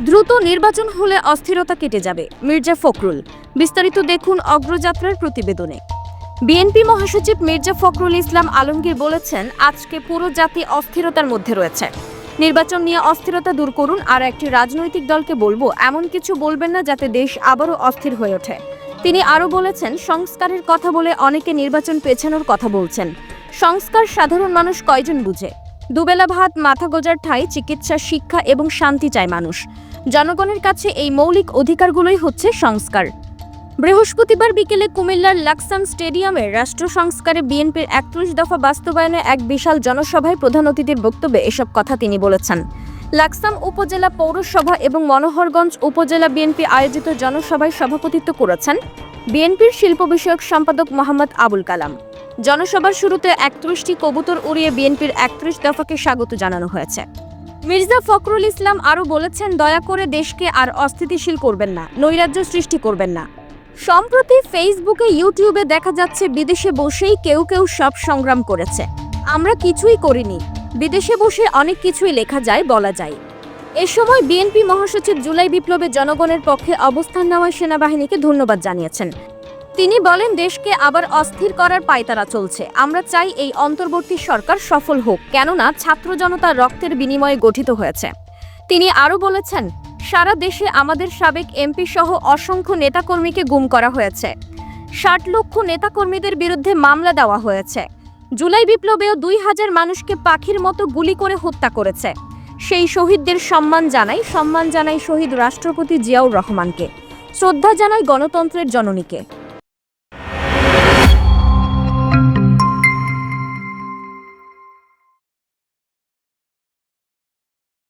দ্রুত নির্বাচন হলে অস্থিরতা কেটে যাবে। মির্জা ফখরুল। বিস্তারিত দেখুন অগ্রযাত্রার প্রতিবেদনে। বিএনপি মহাসচিব মির্জা ফখরুল ইসলাম আলমগীর বলেছেন, আজকে পুরো জাতি অস্থিরতার মধ্যে রয়েছে। নির্বাচন নিয়ে অস্থিরতা দূর করুন, আর একটি রাজনৈতিক দলকে বলব, এমন কিছু বলবেন না যাতে দেশ আবারও অস্থির হয়ে ওঠে। তিনি আরও বলেছেন, সংস্কারের কথা বলে অনেকে নির্বাচন পেছানোর কথা বলছেন। সংস্কার সাধারণ মানুষ কয়জন বুঝে? দুবেলা ভাত, মাথা গোজার ঠাই, চিকিৎসা, শিক্ষা এবং শান্তি চায় মানুষ। জনগণের কাছে এই মৌলিক অধিকারগুলোই হচ্ছে সংস্কার। বৃহস্পতিবার বিকেলে কুমিল্লার লাকসাম স্টেডিয়ামে রাষ্ট্র সংস্কারে বিএনপির একত্রিশ দফা বাস্তবায়নে এক বিশাল জনসভায় প্রধান অতিথির বক্তব্যে এসব কথা তিনি বলেছেন। লাকসাম উপজেলা পৌরসভা এবং মনোহরগঞ্জ উপজেলা বিএনপি আয়োজিত জনসভায় সভাপতিত্ব করেছেন বিএনপির শিল্প বিষয়ক সম্পাদক মোহাম্মদ আবুল কালাম। জনসভার শুরুতে একত্রিশটি কবুতর উড়িয়ে বিএনপির একত্রিশ দফাকে স্বাগত জানানো হয়েছে। মির্জা ফখরুল ইসলাম আরও বলেছেন, দয়া করে দেশকে আর অস্থিতিশীল করবেন না, নৈরাজ্য সৃষ্টি করবেন না। সম্প্রতি ফেসবুকে, ইউটিউবে দেখা যাচ্ছে, বিদেশে বসেই কেউ কেউ সব সংগ্রাম করেছে। আমরা কিছুই করিনি। বিদেশে বসে অনেক কিছুই লেখা যায়, বলা যায়। এ সময় বিএনপি মহাসচিব জুলাই বিপ্লবে জনগণের পক্ষে অবস্থান নেওয়ায় সেনাবাহিনীকে ধন্যবাদ জানিয়েছেন। তিনি বলেন, দেশকে আবার অস্থির করার পায়তারা চলছে। আমরা চাই এই অন্তর্বর্তী সরকার সফল হোক, কেননা ছাত্র জনতার রক্তের বিনিময়ে গঠিত হয়েছে। তিনি আরও বলেছেন, সারা দেশে আমাদের সাবেক এমপি সহ অসংখ্য নেতাকর্মীকে গুম করা হয়েছে। ষাট লক্ষ নেতাকর্মীদের বিরুদ্ধে মামলা দেওয়া হয়েছে। জুলাই বিপ্লবেও দুই হাজার মানুষকে পাখির মতো গুলি করে হত্যা করেছে। সেই শহীদদের সম্মান জানাই সম্মান জানাই শহীদ রাষ্ট্রপতি জিয়াউর রহমানকে। শ্রদ্ধা জানাই গণতন্ত্রের জননীকে।